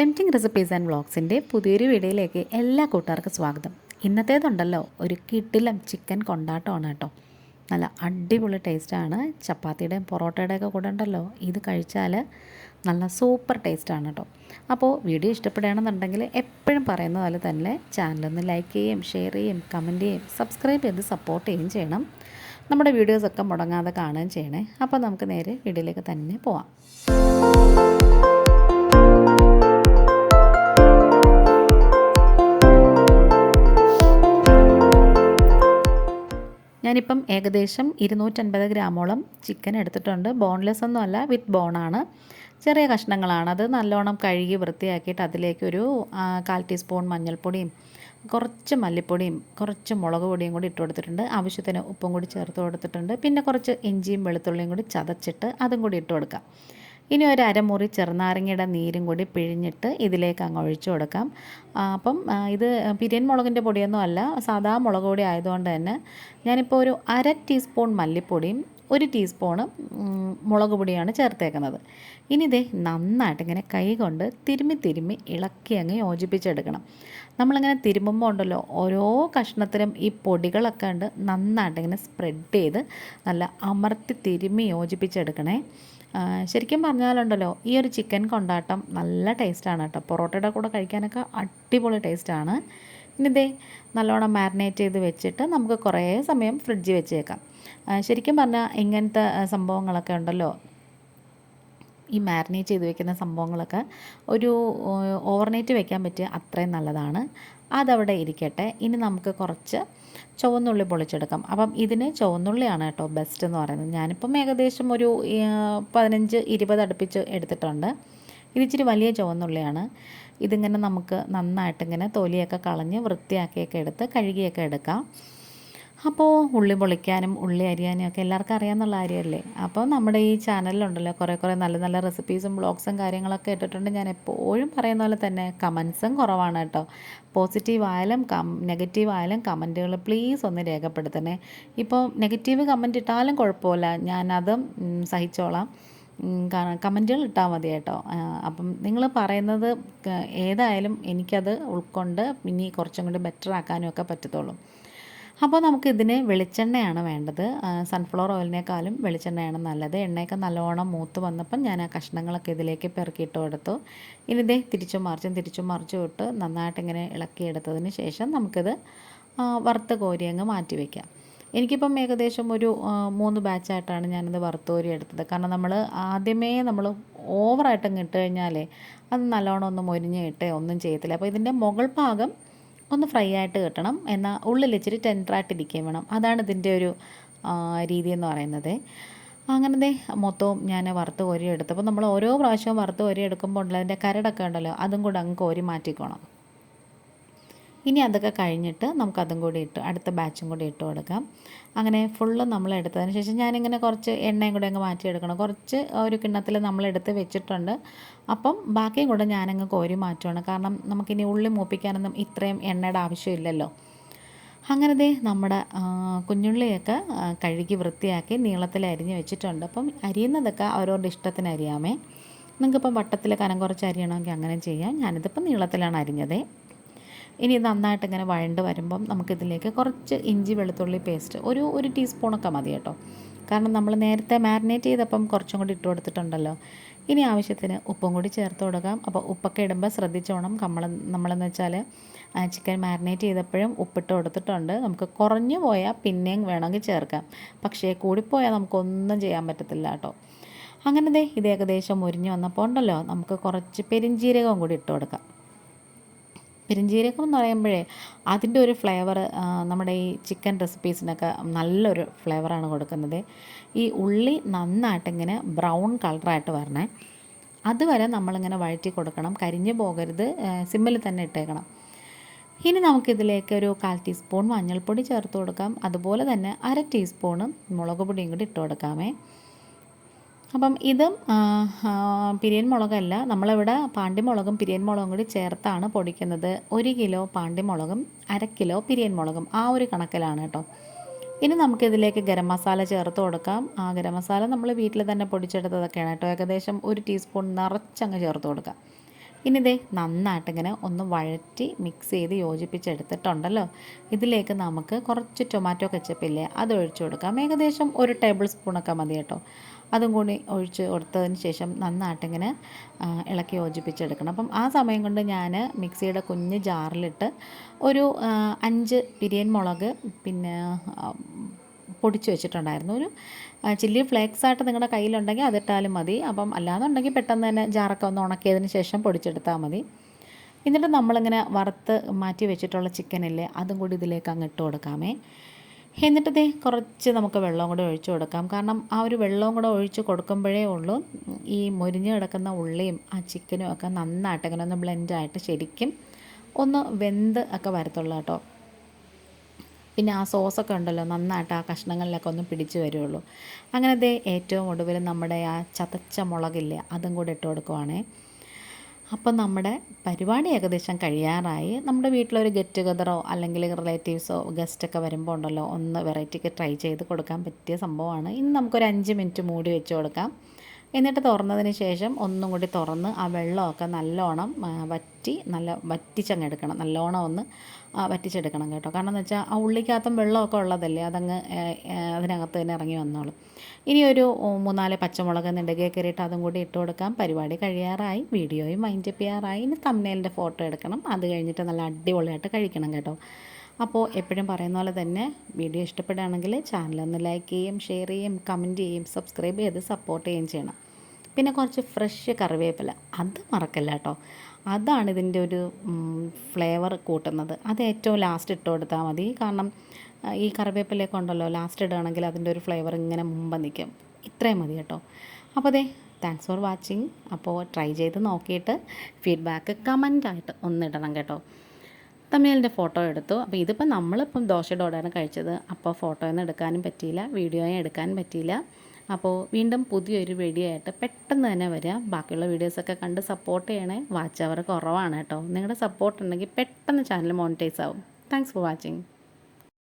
Tempting recipes and വ്ളോഗ്സിന്റെ പുതിയൊരു വീഡിയോയിലേക്ക് എല്ലാ കൂട്ടുകാർക്കും സ്വാഗതം. ഇന്നത്തേതുണ്ടല്ലോ ഒരു കിട്ടിലം ചിക്കൻ കൊണ്ടാട്ടമാണ് കേട്ടോ. നല്ല അടിപൊളി ടേസ്റ്റാണ് ചപ്പാത്തിയുടെയും പൊറോട്ടയുടെയൊക്കെ കൂടെ ഉണ്ടല്ലോ ഇത് കഴിച്ചാൽ നല്ല സൂപ്പർ ടേസ്റ്റാണ് കേട്ടോ. അപ്പോൾ വീഡിയോ ഇഷ്ടപ്പെടുകയാണെന്നുണ്ടെങ്കിൽ എപ്പോഴും പറയുന്ന പോലെ തന്നെ ചാനലൊന്ന് ലൈക്ക് ചെയ്യുകയും ഷെയർ ചെയ്യുകയും കമന്റ് ചെയ്യുകയും സബ്സ്ക്രൈബ് ചെയ്ത് സപ്പോർട്ട് ചെയ്യുകയും ചെയ്യണം. നമ്മുടെ വീഡിയോസൊക്കെ മുടങ്ങാതെ കാണുകയും ചെയ്യണേ. അപ്പോൾ നമുക്ക് നേരെ വീഡിയോയിലേക്ക് തന്നെ പോവാം. ഞാനിപ്പം ഏകദേശം ഇരുന്നൂറ്റൻപത് ഗ്രാമോളം ചിക്കൻ എടുത്തിട്ടുണ്ട്. ബോൺലെസ് ഒന്നും അല്ല വിത്ത് ബോണാണ് ചെറിയ കഷ്ണങ്ങളാണ്. അത് നല്ലോണം കഴുകി വൃത്തിയാക്കിയിട്ട് അതിലേക്ക് ഒരു കാൽ ടീസ്പൂൺ മഞ്ഞൾപ്പൊടിയും കുറച്ച് മല്ലിപ്പൊടിയും കുറച്ച് മുളക് പൊടിയും കൂടി ഇട്ട് കൊടുത്തിട്ടുണ്ട്. ആവശ്യത്തിന് ഉപ്പും കൂടി ചേർത്ത് കൊടുത്തിട്ടുണ്ട്. പിന്നെ കുറച്ച് ഇഞ്ചിയും വെളുത്തുള്ളിയും കൂടി ചതച്ചിട്ട് അതും കൂടി ഇട്ട് കൊടുക്കാം. ഇനി ഒരു അരമുറി ചെറുനാരങ്ങയുടെ നീരും കൂടി പിഴിഞ്ഞിട്ട് ഇതിലേക്ക് അങ്ങ് ഒഴിച്ചു കൊടുക്കാം. അപ്പം ഇത് പിരിയൻ മുളകിന്റെ പൊടിയൊന്നും അല്ല സാധാ മുളക് പൊടി ആയതുകൊണ്ട് തന്നെ ഞാനിപ്പോൾ ഒരു അര ടീസ്പൂൺ മല്ലിപ്പൊടിയും ഒരു ടീസ്പൂണ് മുളക് പൊടിയാണ് ചേർത്തേക്കുന്നത്. ഇനി ഇതേ നന്നായിട്ട് ഇങ്ങനെ കൈ കൊണ്ട് തിരുമ്മി തിരുമ്മി ഇളക്കി അങ്ങ് യോജിപ്പിച്ചെടുക്കണം. നമ്മളിങ്ങനെ തിരുമ്മുമ്പോൾ ഉണ്ടല്ലോ ഓരോ കഷ്ണത്തിലും ഈ പൊടികളൊക്കെ ഉണ്ട് നന്നായിട്ട് ഇങ്ങനെ സ്പ്രെഡ് ചെയ്ത് നല്ല അമർത്തി തിരുമ്മി യോജിപ്പിച്ചെടുക്കണേ. ശരിക്കും പറഞ്ഞാലുണ്ടല്ലോ ഈ ഒരു ചിക്കൻ കൊണ്ടാട്ടം നല്ല ടേസ്റ്റാണ് കേട്ടോ. പൊറോട്ടയുടെ കൂടെ കഴിക്കാനൊക്കെ അടിപൊളി ടേസ്റ്റാണ് ഇനി ഇതേ നല്ലോണം മാരിനേറ്റ് ചെയ്ത് വെച്ചിട്ട് നമുക്ക് കുറേ സമയം ഫ്രിഡ്ജിൽ വെച്ചേക്കാം. ശരിക്കും പറഞ്ഞാൽ ഇങ്ങനത്തെ സംഭവങ്ങളൊക്കെ ഉണ്ടല്ലോ. ഈ മാരിനേറ്റ് ചെയ്ത് വെക്കുന്ന സംഭവങ്ങളൊക്കെ ഒരു ഓവർനൈറ്റ് വെക്കാൻ പറ്റിയ അത്രയും നല്ലതാണ്. അതവിടെ ഇരിക്കട്ടെ. ഇനി നമുക്ക് കുറച്ച് ചുവന്നുള്ളി പൊളിച്ചെടുക്കാം. അപ്പം ഇതിന് ചുവന്നുള്ളിയാണ് കേട്ടോ ബെസ്റ്റ് എന്ന് പറയുന്നത്. ഞാനിപ്പം ഏകദേശം ഒരു പതിനഞ്ച് ഇരുപത് അടുപ്പിച്ച് എടുത്തിട്ടുണ്ട്. ഇതിച്ചിരി വലിയ ചുവന്നുള്ളിയാണ്. ഇതിങ്ങനെ നമുക്ക് നന്നായിട്ട് ഇങ്ങനെ തൊലിയൊക്കെ കളഞ്ഞ് വൃത്തിയാക്കിയൊക്കെ എടുത്ത് കഴുകിയൊക്കെ എടുക്കാം. അപ്പോൾ ഉള്ളി പൊളിക്കാനും ഉള്ളി അരിയാനും ഒക്കെ എല്ലാവർക്കും അറിയാമെന്നുള്ള കാര്യമല്ലേ? അപ്പോൾ നമ്മുടെ ഈ ചാനലിലുണ്ടല്ലോ കുറേ കുറേ നല്ല നല്ല റെസിപ്പീസും ബ്ലോഗ്സും കാര്യങ്ങളൊക്കെ ഇട്ടിട്ടുണ്ട്. ഞാൻ എപ്പോഴും പറയുന്ന പോലെ തന്നെ കമൻസും കുറവാണ് കേട്ടോ. പോസിറ്റീവ് ആയാലും കം നെഗറ്റീവ് ആയാലും കമന്റുകൾ പ്ലീസ് ഒന്ന് രേഖപ്പെടുത്തണേ. ഇപ്പോൾ നെഗറ്റീവ് കമന്റ് ഇട്ടാലും കുഴപ്പമില്ല. ഞാനതും സഹിച്ചോളാം. കമന്റുകൾ ഇട്ടാൽ മതി കേട്ടോ. അപ്പം നിങ്ങൾ പറയുന്നത് ഏതായാലും എനിക്കത് ഉൾക്കൊണ്ട് ഇനി കുറച്ചും കൂടി ബെറ്റർ ആക്കാനും ഒക്കെ പറ്റത്തുള്ളൂ. അപ്പോൾ നമുക്കിതിന് വെളിച്ചെണ്ണയാണ് വേണ്ടത്. സൺഫ്ലവർ ഓയിലിനേക്കാളും വെളിച്ചെണ്ണയാണ് നല്ലത്. എണ്ണയൊക്കെ നല്ലോണം മൂത്ത് വന്നപ്പം ഞാൻ ആ കഷ്ണങ്ങളൊക്കെ ഇതിലേക്ക് പെറുക്കിയിട്ട് കൊടുത്തു. ഇനി ഇതേ തിരിച്ചും മറിച്ചും തിരിച്ചും മറിച്ചും ഇട്ട് നന്നായിട്ട് ഇങ്ങനെ ഇളക്കിയെടുത്തതിന് ശേഷം നമുക്കിത് വറുത്ത് കോരിയങ്ങ് മാറ്റി വയ്ക്കാം എനിക്കിപ്പം ഏകദേശം ഒരു മൂന്ന് ബാച്ചായിട്ടാണ് ഞാനിത് വറുത്തോരി എടുത്തത്. കാരണം നമ്മൾ ആദ്യമേ നമ്മൾ ഓവറായിട്ട് അങ്ങ് ഇട്ട് കഴിഞ്ഞാലേ അത് നല്ലോണം ഒന്ന് മൊരിഞ്ഞ് ഇട്ടേ ഒന്നും ചെയ്യത്തില്ല. അപ്പോൾ ഇതിന്റെ മുകൾ ഭാഗം ഒന്ന് ഫ്രൈ ആയിട്ട് കിട്ടണം. എന്നാൽ ഉള്ളിൽ ഇച്ചിരി ടെൻഡറായിട്ടിരിക്കുകയും വേണം. അതാണ് ഇതിന്റെ ഒരു രീതി എന്ന് പറയുന്നത്. അങ്ങനത്തെ മൊത്തവും ഞാൻ വറുത്ത് കോരി എടുത്തപ്പോൾ നമ്മൾ ഓരോ പ്രാവശ്യവും വറുത്ത് കോരി എടുക്കുമ്പോൾ അതിന്റെ കരടൊക്കെ ഉണ്ടല്ലോ അതും കൂടെ അങ്ങ് കോരി മാറ്റിക്കോണം. ഇനി അതൊക്കെ കഴിഞ്ഞിട്ട് നമുക്കതും കൂടി ഇട്ട് അടുത്ത ബാച്ചും കൂടി ഇട്ട് കൊടുക്കാം. അങ്ങനെ ഫുള്ള് നമ്മൾ എടുത്തതിന് ശേഷം ഞാനിങ്ങനെ കുറച്ച് എണ്ണയും കൂടെ അങ്ങ് മാറ്റിയെടുക്കണം കുറച്ച് ഒരു കിണ്ണത്തിൽ നമ്മളെടുത്ത് വെച്ചിട്ടുണ്ട്. അപ്പം ബാക്കിയും കൂടെ ഞാനങ്ങ് കോരി മാറ്റുകയാണ് കാരണം നമുക്കിനി ഉള്ളി മൂപ്പിക്കാനൊന്നും ഇത്രയും എണ്ണയുടെ ആവശ്യമില്ലല്ലോ. അങ്ങനെ ദേ നമ്മുടെ കുഞ്ഞുള്ളിയൊക്കെ കഴുകി വൃത്തിയാക്കി നീളത്തിൽ അരിഞ്ഞ് വെച്ചിട്ടുണ്ട്. അപ്പം അരിയുന്നതൊക്കെ അവരവരുടെ ഇഷ്ടത്തിന് അരിയാമേ. നിങ്ങൾക്കിപ്പം വട്ടത്തിൽ കനം കുറച്ച് അരിയണമെങ്കിൽ അങ്ങനെ ചെയ്യാം. ഞാനിതിപ്പം നീളത്തിലാണ് അരിഞ്ഞത്. ഇനി നന്നായിട്ട് ഇങ്ങനെ വഴണ്ട് വരുമ്പം നമുക്കിതിലേക്ക് കുറച്ച് ഇഞ്ചി വെളുത്തുള്ളി പേസ്റ്റ് ഒരു ഒരു ടീസ്പൂണൊക്കെ മതി കേട്ടോ. കാരണം നമ്മൾ നേരത്തെ മാരിനേറ്റ് ചെയ്തപ്പം കുറച്ചും കൂടി ഇട്ട് കൊടുത്തിട്ടുണ്ടല്ലോ. ഇനി ആവശ്യത്തിന് ഉപ്പും കൂടി ചേർത്ത് കൊടുക്കാം. അപ്പോൾ ഉപ്പൊക്കെ ഇടുമ്പോൾ ശ്രദ്ധിച്ചോണം. നമ്മൾ നമ്മളെന്ന് വെച്ചാൽ ചിക്കൻ മാരിനേറ്റ് ചെയ്തപ്പോഴും ഉപ്പിട്ട് കൊടുത്തിട്ടുണ്ട്. നമുക്ക് കുറഞ്ഞു പോയാൽ പിന്നെയും വേണമെങ്കിൽ ചേർക്കാം. പക്ഷേ കൂടിപ്പോയാൽ നമുക്കൊന്നും ചെയ്യാൻ പറ്റത്തില്ല കേട്ടോ. അങ്ങനെ ദേ ഇത് ഏകദേശം മുരിഞ്ഞ് വന്നപ്പോൾ ഉണ്ടല്ലോ. നമുക്ക് കുറച്ച് പെരിഞ്ചീരകവും കൂടി ഇട്ട് കൊടുക്കാം. പെരിഞ്ജീരകം എന്ന് പറയുമ്പോഴേ അതിന്റെ ഒരു ഫ്ലേവർ നമ്മുടെ ഈ ചിക്കൻ റെസിപ്പീസിനൊക്കെ നല്ലൊരു ഫ്ലേവറാണ് കൊടുക്കുന്നത്. ഈ ഉള്ളി നന്നായിട്ടിങ്ങനെ ബ്രൗൺ കളറായിട്ട് വരണേ. അതുവരെ നമ്മളിങ്ങനെ വഴറ്റി കൊടുക്കണം. കരിഞ്ഞു പോകരുത് സിമ്മിൽ തന്നെ ഇട്ടേക്കണം. ഇനി നമുക്കിതിലേക്ക് ഒരു കാൽ ടീസ്പൂൺ മഞ്ഞൾപ്പൊടി ചേർത്ത് കൊടുക്കാം. അതുപോലെ തന്നെ അര ടീസ്പൂണ് മുളക് പൊടിയും കൂടി ഇട്ട് കൊടുക്കാമേ. അപ്പം ഇതും പിരിയൻ മുളകല്ല നമ്മളിവിടെ പാണ്ടിമുളകും പിരിയൻ മുളകും കൂടി ചേർത്താണ് പൊടിക്കുന്നത്. ഒരു കിലോ പാണ്ടിമുളകും അര കിലോ പിരിയൻ മുളകും ആ ഒരു കണക്കിലാണ് കേട്ടോ. ഇനി നമുക്കിതിലേക്ക് ഗരം മസാല ചേർത്ത് കൊടുക്കാം. ആ ഗരം മസാല നമ്മൾ വീട്ടിൽ തന്നെ പൊടിച്ചെടുത്തതൊക്കെയാണ് കേട്ടോ. ഏകദേശം ഒരു ടീസ്പൂൺ നിറച്ചങ്ങ് ചേർത്ത് കൊടുക്കാം. ഇനി ഇതേ നന്നായിട്ട് ഒന്ന് വഴറ്റി മിക്സ് ചെയ്ത് യോജിപ്പിച്ചെടുത്തിട്ടുണ്ടല്ലോ. ഇതിലേക്ക് നമുക്ക് കുറച്ച് ടൊമാറ്റോ കെച്ചപ്പില്ലേ അത് ഒഴിച്ചു കൊടുക്കാം. ഏകദേശം ഒരു ടേബിൾ സ്പൂണൊക്കെ മതി കേട്ടോ. അതും കൂടി ഒഴിച്ച് കൊടുത്തതിന് ശേഷം നന്നായിട്ടിങ്ങനെ ഇളക്കി യോജിപ്പിച്ചെടുക്കണം. അപ്പം ആ സമയം കൊണ്ട് ഞാൻ മിക്സിയുടെ കുഞ്ഞ് ജാറിലിട്ട് ഒരു അഞ്ച് പിരിയൻ മുളക് പിന്നെ പൊടിച്ച് വെച്ചിട്ടുണ്ടായിരുന്നു. ഒരു ചില്ലി ഫ്ലേക്സ് ആയിട്ട് നിങ്ങളുടെ കയ്യിലുണ്ടെങ്കിൽ അതിട്ടാലും മതി. അപ്പം അല്ലാന്നുണ്ടെങ്കിൽ പെട്ടെന്ന് തന്നെ ജാറൊക്കെ ഒന്ന് ഉണക്കിയതിന് ശേഷം പൊടിച്ചെടുത്താൽ മതി. എന്നിട്ട് നമ്മളിങ്ങനെ വറുത്ത് മാറ്റി വെച്ചിട്ടുള്ള ചിക്കനില്ലേ അതും കൂടി ഇതിലേക്ക് അങ്ങ് ഇട്ട് കൊടുക്കാമേ. എന്നിട്ട് ദേ കുറച്ച് നമുക്ക് വെള്ളം കൂടെ ഒഴിച്ച് കൊടുക്കാം. കാരണം ആ ഒരു വെള്ളവും കൂടെ ഒഴിച്ച് കൊടുക്കുമ്പോഴേ ഉള്ളൂ ഈ മുരിഞ്ഞ് കിടക്കുന്ന ഉള്ളിയും ആ ചിക്കനും ഒക്കെ നന്നായിട്ട് ഇങ്ങനെ ഒന്ന് ബ്ലെൻഡായിട്ട് ശരിക്കും ഒന്ന് വെന്ത് ഒക്കെ വരത്തുള്ളൂ കേട്ടോ. പിന്നെ ആ സോസൊക്കെ ഉണ്ടല്ലോ നന്നായിട്ട് ആ കഷ്ണങ്ങളിലൊക്കെ ഒന്ന് പിടിച്ച് വരുള്ളൂ. അങ്ങനത്തെ ഏറ്റവും ഒടുവിൽ നമ്മുടെ ആ ചതച്ച മുളകില്ലേ അതും കൂടെ ഇട്ട് കൊടുക്കുവാണേ. അപ്പം നമ്മുടെ പരിപാടി ഏകദേശം കഴിയാറായി. നമ്മുടെ വീട്ടിലൊരു ഗെറ്റ് ടുഗതറോ അല്ലെങ്കിൽ റിലേറ്റീവ്സോ ഗസ്റ്റൊക്കെ വരുമ്പോൾ ഉണ്ടല്ലോ ഒന്ന് വെറൈറ്റിക്ക് ട്രൈ ചെയ്ത് കൊടുക്കാൻ പറ്റിയ സംഭവമാണ്. ഇന്ന് നമുക്കൊരു അഞ്ച് മിനിറ്റ് മൂടി വെച്ച് കൊടുക്കാം. എന്നിട്ട് തുറന്നതിന് ശേഷം ഒന്നും കൂടി തുറന്ന് ആ വെള്ളമൊക്കെ നല്ലോണം വറ്റി നല്ല വറ്റിച്ചങ്ങ് എടുക്കണം. നല്ലോണം ഒന്ന് വറ്റിച്ചെടുക്കണം കേട്ടോ. കാരണം എന്ന് വെച്ചാൽ ആ ഉള്ളിക്കകത്തും വെള്ളമൊക്കെ ഉള്ളതല്ലേ? അതങ്ങ് അതിനകത്ത് തന്നെ ഇറങ്ങി വന്നോളും. ഇനി ഒരു മൂന്നാൽ പച്ചമുളക് നെടുകയെ കയറിയിട്ട് അതും കൂടി ഇട്ട് കൊടുക്കാം. പരിപാടി കഴിയാറായി. വീഡിയോയും മൈൻഡ് ചെയ്യാറായി. ഇനി തമ്മേലിന്റെ ഫോട്ടോ എടുക്കണം. അത് കഴിഞ്ഞിട്ട് നല്ല അടിപൊളിയായിട്ട് കഴിക്കണം കേട്ടോ. അപ്പോൾ എപ്പോഴും പറയുന്ന പോലെ തന്നെ വീഡിയോ ഇഷ്ടപ്പെടുകയാണെങ്കിൽ ചാനലൊന്ന് ലൈക്ക് ചെയ്യും ഷെയർ ചെയ്യും കമന്റ് ചെയ്യും സബ്സ്ക്രൈബ് ചെയ്ത് സപ്പോർട്ട് ചെയ്യുകയും ചെയ്യണം. പിന്നെ കുറച്ച് ഫ്രഷ് കറിവേപ്പില. അത് മറക്കല്ല കേട്ടോ. അതാണ് ഇതിന്റെ ഒരു ഫ്ലേവർ കൂട്ടുന്നത്. അത് ഏറ്റവും ലാസ്റ്റ് ഇട്ട് കൊടുത്താൽ മതി. കാരണം ഈ കറിവേപ്പിലയൊക്കെ ഉണ്ടല്ലോ ലാസ്റ്റ് ഇടുകയാണെങ്കിൽ അതിന്റെ ഒരു ഫ്ലേവർ ഇങ്ങനെ മുമ്പ് നിൽക്കും. ഇത്രയും മതി കേട്ടോ. അപ്പോൾ അതെ താങ്ക്സ് ഫോർ വാച്ചിങ് അപ്പോൾ ട്രൈ ചെയ്ത് നോക്കിയിട്ട് ഫീഡ്ബാക്ക് കമന്റായിട്ട് ഒന്നിടണം കേട്ടോ. തമിഴിന്റെ ഫോട്ടോ എടുത്തു. അപ്പോൾ ഇതിപ്പോൾ നമ്മളിപ്പം ദോശയോടെയാണ് കഴിച്ചത്. അപ്പോൾ ഫോട്ടോയൊന്നും എടുക്കാനും പറ്റിയില്ല. വീഡിയോയും എടുക്കാനും പറ്റിയില്ല. അപ്പോൾ വീണ്ടും പുതിയൊരു വീഡിയോ ആയിട്ട് പെട്ടെന്ന് തന്നെ വരിക. ബാക്കിയുള്ള വീഡിയോസൊക്കെ കണ്ട് സപ്പോർട്ട് ചെയ്യണേ വാച്ച് അവർ കുറവാണ് കേട്ടോ. നിങ്ങളുടെ സപ്പോർട്ട് ഉണ്ടെങ്കിൽ പെട്ടെന്ന് ചാനൽ മോണിറ്റൈസ് ആവും. Thanks for watching